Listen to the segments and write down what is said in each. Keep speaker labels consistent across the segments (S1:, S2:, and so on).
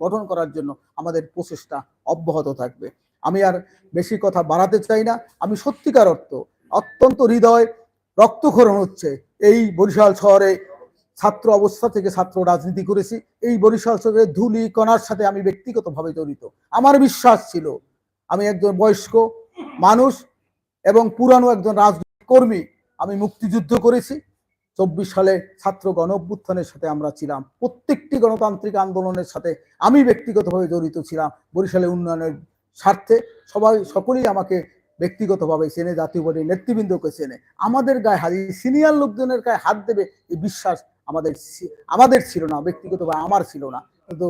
S1: গঠন করার জন্য আমাদের প্রচেষ্টা অব্যাহত থাকবে। আমি আর বেশি কথা বাড়াতে চাই না। আমি সত্যিকার অর্থ অত্যন্ত হৃদয় রক্তক্ষরণ হচ্ছে। এই বরিশাল শহরে ছাত্র অবস্থা থেকে ছাত্র রাজনীতি করেছি। এই বরিশাল শহরে ধুলি, কণার সাথে আমি ব্যক্তিগতভাবে জড়িত। আমার বিশ্বাস ছিল আমি একজন বয়স্ক মানুষ এবং পুরানো একজন রাজনৈতিক কর্মী। আমি মুক্তিযুদ্ধ করেছি। চব্বিশ সালে ছাত্র গণ অভ্যুত্থানের সাথে আমরা ছিলাম। প্রত্যেকটি গণতান্ত্রিক আন্দোলনের সাথে আমি ব্যক্তিগতভাবে জড়িত ছিলাম বরিশালের উন্নয়নের স্বার্থে। সবাই, সকলেই আমাকে ব্যক্তিগতভাবে চেনে, জাতীয় পার্টির নেতৃবৃন্দকে চেনে। আমাদের গায়ে হাত সিনিয়র লোকজনের গায়ে হাত দেবে এই বিশ্বাস আমাদের আমাদের ছিল না, ব্যক্তিগতভাবে আমার ছিল না। কিন্তু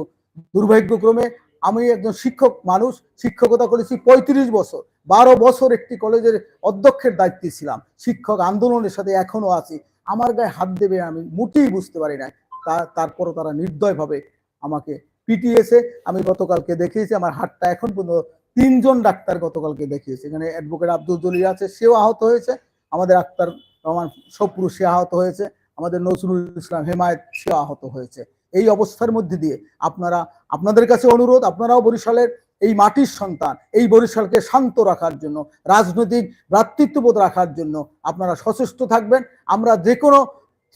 S1: দুর্ভাগ্যক্রমে আমি একজন শিক্ষক মানুষ, শিক্ষকতা করেছি পঁয়ত্রিশ বছর। বারো বছর একটি কলেজের অধ্যক্ষের দায়িত্বে ছিলাম। শিক্ষক আন্দোলনের সাথে এখনও আছি। আমার গায়ে হাত দেবে আমি মোটেই বুঝতে পারি না তারপরও তারা নির্দয়ভাবে আমাকে পিটিয়েছে। আমি গতকালকে দেখিয়েছি, আমার হাতটা এখন পর্যন্ত তিনজন ডাক্তার গতকালকে দেখিয়েছে। এখানে অ্যাডভোকেট আব্দুল জলিল আছে, সেও আহত হয়েছে। আমাদের আক্তার রহমান সপ্রু সে আহত হয়েছে। আমাদের নজরুল ইসলাম হেমায়ত, সেও আহত হয়েছে। এই অবস্থার মধ্যে দিয়ে আপনারা, আপনাদের কাছে অনুরোধ, আপনারাও বরিশালের এই মাটির সন্তান, এই বরিশালকে শান্ত রাখার জন্য, রাজনৈতিক ভ্রাতৃত্ববোধ রাখার জন্য আপনারা সচেষ্ট থাকবেন। আমরা যে কোনো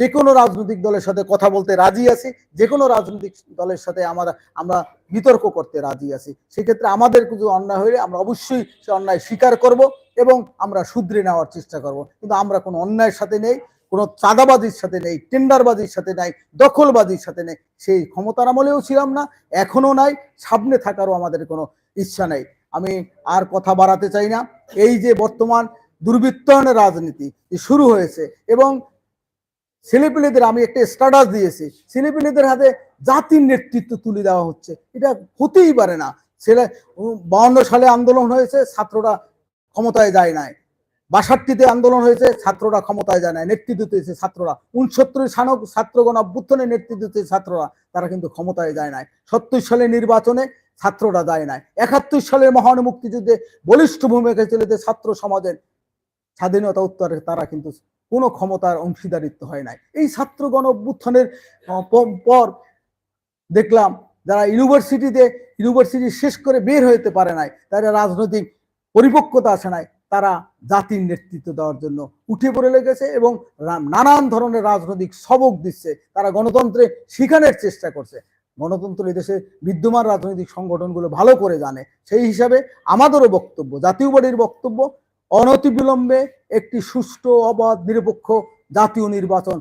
S1: যে কোনো রাজনৈতিক দলের সাথে কথা বলতে রাজি আছি, যে কোনো রাজনৈতিক দলের সাথে আমরা আমরা বিতর্ক করতে রাজি আছি। সেক্ষেত্রে আমাদের কিছু অন্যায় হলে আমরা অবশ্যই সে অন্যায় স্বীকার করব এবং আমরা শুধরে নেওয়ার চেষ্টা করব। কিন্তু আমরা কোনো অন্যায়ের সাথে নেই। কোনো চাঁদাবাজির সাথে নেই, টেন্ডারবাজির সাথে নেই, দখলবাজির সাথে নেই। সেই ক্ষমতার আমলেও ছিলাম না এখনও নাই, সামনে থাকারও আমাদের কোনো ইচ্ছা নেই। আমি আর কথা বাড়াতে চাই না। এই যে বর্তমান দুর্বৃত্তায়নের রাজনীতি শুরু হয়েছে এবং ছেলেপিলেদের আমি একটা স্ট্যাটাস দিয়েছি, ছেলেপিলেদের হাতে জাতির নেতৃত্ব তুলে দেওয়া হচ্ছে, এটা হতেই পারে না। ছেলে, বাউন্ন সালে আন্দোলন হয়েছে, ছাত্ররা ক্ষমতায় যায় নাই। বাষট্টিতে আন্দোলন হয়েছে, ছাত্ররা ক্ষমতায় যায় না নেতৃত্ব দিয়েছে ছাত্ররা। উনসত্তর সানক ছাত্রগণ অভ্যুত্থানে নেতৃত্ব দিয়েছে ছাত্ররা, তারা কিন্তু ক্ষমতায় যায় নাই। সত্তর সালে নির্বাচনে ছাত্ররা যায় নাই। একাত্তর সালের মহান মুক্তিযুদ্ধে বলিষ্ঠ ভূমিকা চলেছে ছাত্র সমাজের স্বাধীনতা উত্তরে তারা কিন্তু কোনো ক্ষমতার অংশীদারিত্ব হয় নাই। এই ছাত্রগণ অভ্যুত্থানের পর দেখলাম যারা ইউনিভার্সিটিতে, ইউনিভার্সিটি শেষ করে বের হতে পারে নাই তারা রাজনৈতিক পরিপক্কতা আসে নাই তারা জাতির নেতৃত্ব দেওয়ার জন্য উঠে পড়ে লেগেছে এবং নানান ধরনের রাজনৈতিক সবক দিচ্ছে। তারা গণতন্ত্রে শিখানোর চেষ্টা করছে। গণতন্ত্র এদেশে বিদ্যমান রাজনৈতিক সংগঠনগুলো ভালো করে জানে। সেই হিসাবে আমাদেরও বক্তব্য, জাতীয় বাড়ির বক্তব্য, অনতিবিলম্বে একটি সুষ্ঠু, অবাধ, নিরপেক্ষ জাতীয় নির্বাচন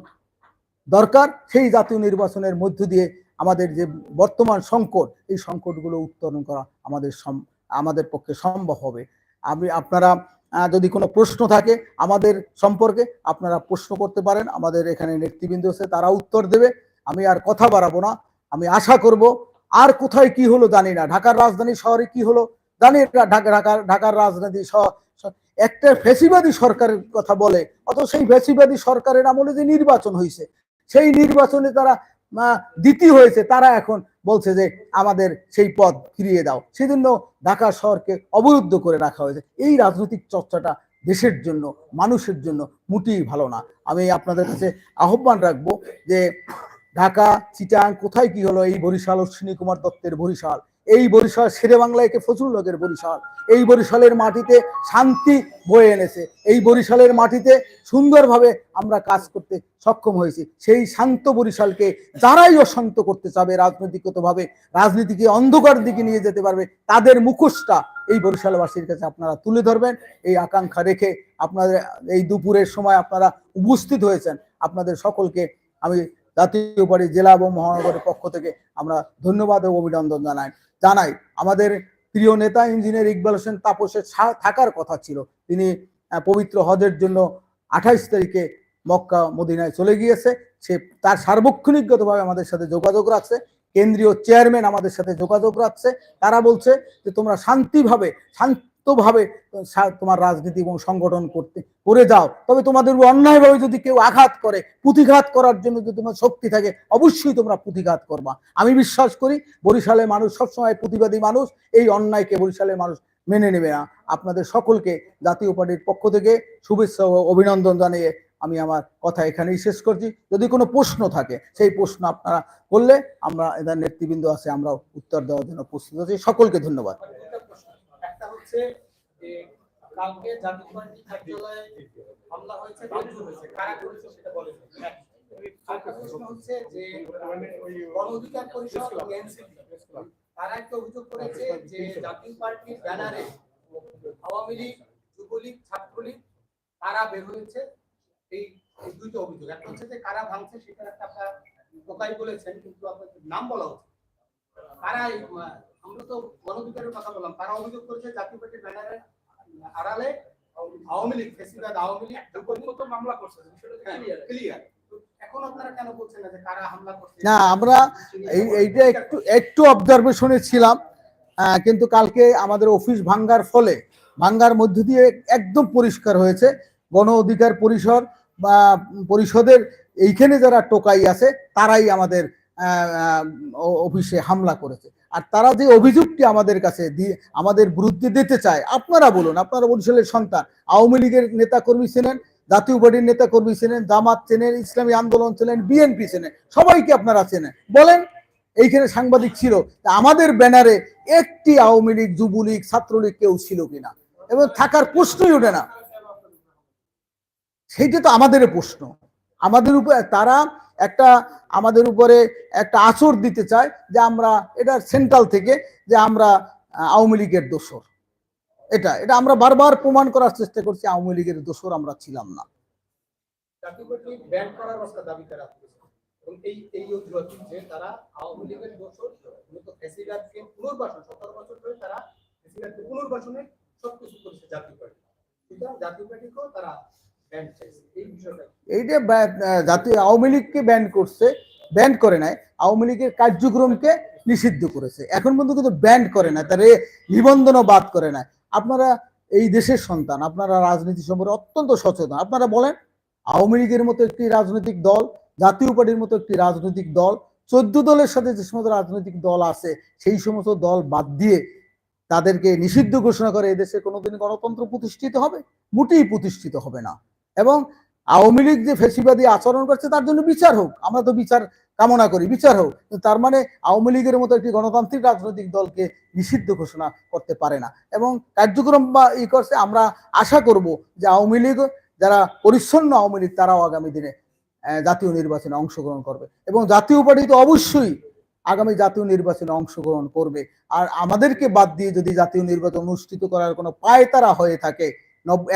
S1: দরকার। সেই জাতীয় নির্বাচনের মধ্য দিয়ে আমাদের যে বর্তমান সংকট, এই সংকটগুলো উত্তরণ করা আমাদের আমাদের পক্ষে সম্ভব হবে। আমি আপনারা যদি কোনো প্রশ্ন থাকে আমাদের সম্পর্কে আপনারা প্রশ্ন করতে পারেন। আমাদের এখানে নেতৃবৃন্দ আছে, তারা উত্তর দেবে। আমি আর কথা বাড়াবো না। আমি আশা করব আর কোথায় কি হলো জানি না। ঢাকার রাজধানী শহরে কি হলো জানি না। ঢাকা ঢাকার ঢাকার শ- একটা ফেসিবাদী সরকারের কথা বলে অত সেই ফেসিবাদী সরকারের আমলে যে নির্বাচন হয়েছে সেই নির্বাচনে তারা দ্বিতীয় হয়েছে, তারা এখন বলছে যে আমাদের সেই পদ ফিরিয়ে দাও। সেজন্য ঢাকা শহরকে অবরুদ্ধ করে রাখা হয়েছে। এই রাজনৈতিক চর্চাটা দেশের জন্য, মানুষের জন্য মুটি ভালো না। আমি আপনাদের কাছে আহ্বান রাখব যে ঢাকা, চিটাং কোথায় কি হলো, এই বরিশাল অশ্বিনী কুমার দত্তের বরিশাল এই বরিশাল শেরে বাংলাকে ফজলুল্লাহের বরিশাল। এই বরিশালের মাটিতে শান্তি বয়ে এনেছে। এই বরিশালের মাটিতে সুন্দরভাবে আমরা কাজ করতে সক্ষম হয়েছি। সেই শান্ত বরিশালকে যারাই অশান্ত করতে চাবে, রাজনৈতিকগতভাবে রাজনীতিকে অন্ধকার দিকে নিয়ে যেতে পারবে, তাদের মুখোশটা এই বরিশালবাসীর কাছে আপনারা তুলে ধরবেন। এই আকাঙ্ক্ষা রেখে আপনাদের এই দুপুরের সময় আপনারা উপস্থিত হয়েছেন। আপনাদের সকলকে আমি জাতীয় পার্টি জেলা এবং মহানগরের পক্ষ থেকে আমরা ধন্যবাদ ও অভিনন্দন জানাই। জানাই, আমাদের প্রিয় নেতা ইঞ্জিনিয়ার ইকবাল হোসেন তাপসের থাকার কথা ছিল। তিনি পবিত্র হজের জন্য আঠাইশ তারিখে মক্কা মদিনায় চলে গিয়েছে। সে তার সার্বক্ষণিকগতভাবে আমাদের সাথে যোগাযোগ রাখছে। কেন্দ্রীয় চেয়ারম্যান আমাদের সাথে যোগাযোগ রাখছে। তারা বলছে যে, তোমরা শান্তিভাবে শান্তভাবে সা- তোমার রাজনীতি এবং সংগঠন করতে, করে যাও। তবে তোমাদের অন্যায়ভাবে যদি কেউ আঘাত করে, প্রতিঘাত করার জন্য যদি তোমার শক্তি থাকে, অবশ্যই তোমরা প্রতিঘাত করবা। আমি বিশ্বাস করি, বরিশালের মানুষ সবসময় প্রতিবাদী মানুষ, এই অন্যায়কে বরিশালের মানুষ মেনে নেবে না। আপনাদের সকলকে, জাতীয় পার্টির পক্ষ থেকে শুভেচ্ছা ও অভিনন্দন জানিয়ে আমি আমার কথা এখানেই শেষ করছি। যদি কোনো প্রশ্ন থাকে, সেই প্রশ্ন আপনারা করলে আমরা, এদের নেতৃবৃন্দ আছে আমরা উত্তর দেওয়ার জন্য প্রস্তুত আছি। সকলকে ধন্যবাদ।
S2: হচ্ছে কালকে জাতীয় পার্টি কার্যালয়ে হামলা হয়েছে ভাঙচুর হয়েছে। কারা করেছে সেটা বলেন। আরেকটা প্রশ্ন হচ্ছে যে, গণ অধিকার পরিষদ এবং এনসিপি, তারা একটা আওয়ামী লীগ, যুবলীগ, ছাত্রলীগ, তারা বের হয়েছে। এই দুইটা অভিযোগ। একটা হচ্ছে যে কারা ভাঙছে সেটা একটা আপনার টোকাই বলেছেন, কিন্তু আপনার নাম বলা হচ্ছে কারা আমরা তো কথা বললাম। তারা অভিযোগ করেছে জাতীয় পার্টির ব্যানারে আড়ালে আওয়ামী লীগ ফেসিবাদ আওয়ামী লীগ মামলা করছে ক্লিয়ার এখন আপনারা কেন বলছেন না যে কারা হামলা করছে?
S1: না আমরা এই এইটা একটু একটু অবজারভেশনে ছিলাম কিন্তু কালকে আমাদের অফিস ভাঙ্গার ফলে ভাঙ্গার মধ্য দিয়ে একদম পরিষ্কার হয়েছে। গণ অধিকার পরিষদ বা পরিষদের এইখানে যারা টোকাই আছে তারাই আমাদের অফিসে হামলা করেছে। আর তারা যে অভিযোগটি আমাদের কাছে দিয়ে, আমাদের বিরুদ্ধে দিতে চায়, আপনারা বলুন, আপনারা বরিশালের সন্তান, আওয়ামী লীগের নেতা কর্মী ছিলেন, জাতীয় পার্টির নেতা কর্মী ছিলেন, জামাত চেনেন ইসলামী আন্দোলন ছিলেন, বিএনপি চেনেন সবাইকে আপনারা চেনেন। বলেন, এইখানে সাংবাদিক ছিল আমাদের ব্যানারে একটি আওয়ামী লীগ, যুবলীগ, ছাত্রলীগ কেউ ছিল কিনা? এবং থাকার প্রশ্নই ওঠে না। সেইটা তো আমাদের প্রশ্ন। আমাদের উপরে, তারা একটা আমাদের উপরে একটা আচর দিতে চায় যে আমরা, এটা সেন্ট্রাল থেকে যে আমরা আওয়ামী লীগের দোষর। এটা এটা আমরা বারবার প্রমাণ করার চেষ্টা করছি, আওয়ামী লীগের দোষর আমরা ছিলাম না।
S2: তারা
S1: এইটা জাতীয় আওয়ামী লীগকে করছে করে নাই, আওয়ামী লীগের কার্যক্রমকে নিষিদ্ধ করেছে। এখন পর্যন্ত কিন্তু করে না তার বাদ করে না আপনারা এই দেশের সন্তান, আপনারা রাজনীতি সম্পর্কে অত্যন্ত সচেতন। আপনারা বলেন, আওয়ামী লীগের মতো একটি রাজনৈতিক দল, জাতীয় পার্টির মতো একটি রাজনৈতিক দল, চোদ্দ দলের সাথে যে সমস্ত রাজনৈতিক দল আছে, সেই সমস্ত দল বাদ দিয়ে তাদেরকে নিষিদ্ধ ঘোষণা করে এদেশে কোনোদিন গণতন্ত্র প্রতিষ্ঠিত হবে? মোটেই প্রতিষ্ঠিত হবে না। এবং আওয়ামী লীগ যে ফেসিবাদী আচরণ করছে, তার জন্য বিচার হোক। আমরা তো বিচার কামনা করি, বিচার হোক। তার মানে আওয়ামী লীগের মতো একটি গণতান্ত্রিক রাজনৈতিক দলকে নিষিদ্ধ ঘোষণা করতে পারে না। এবং কার্যক্রম বা ই করছে, আমরা আশা করব যে আওয়ামী লীগ, যারা পরিচ্ছন্ন আওয়ামী লীগ, তারাও আগামী দিনে জাতীয় নির্বাচনে অংশগ্রহণ করবে। এবং জাতীয় পার্টি তো অবশ্যই আগামী জাতীয় নির্বাচনে অংশগ্রহণ করবে। আর আমাদেরকে বাদ দিয়ে যদি জাতীয় নির্বাচন অনুষ্ঠিত করার কোনো পায় তারা হয়ে থাকে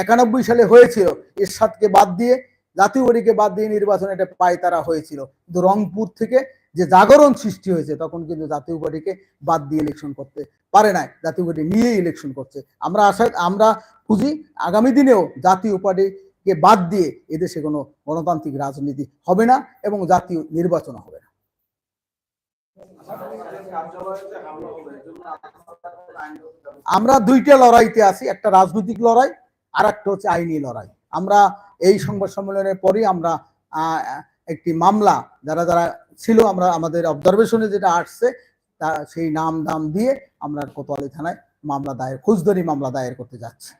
S1: একানব্বই সালে হয়েছিল। এরশাদকে বাদ দিয়ে, জাতীয় পার্টিকে বাদ দিয়ে নির্বাচন এটা পায়তারা হয়েছিল। কিন্তু রংপুর থেকে যে জাগরণ সৃষ্টি হয়েছে, তখন কিন্তু জাতীয় পার্টিকে বাদ দিয়ে ইলেকশন করতে পারে না জাতীয় পার্টি নিয়ে ইলেকশন করছে। আমরা আশা, আমরা খুঁজি, আগামী দিনেও জাতীয় পার্টিকে বাদ দিয়ে এদেশে কোনো গণতান্ত্রিক রাজনীতি হবে না এবং জাতীয় নির্বাচন হবে না। আমরা দুইটা লড়াইতে আছি। একটা রাজনৈতিক লড়াই আর একটা হচ্ছে আইনি লড়াই। আমরা এই সংবাদ সম্মেলনের পরেই আমরা একটি মামলা, যারা যারা ছিল, আমরা আমাদের অবজারভেশনে যেটা আসছে, তা সেই নাম দাম দিয়ে আমরা কোতোয়ালি থানায় মামলা দায়ের ফৌজদারি মামলা দায়ের করতে যাচ্ছি।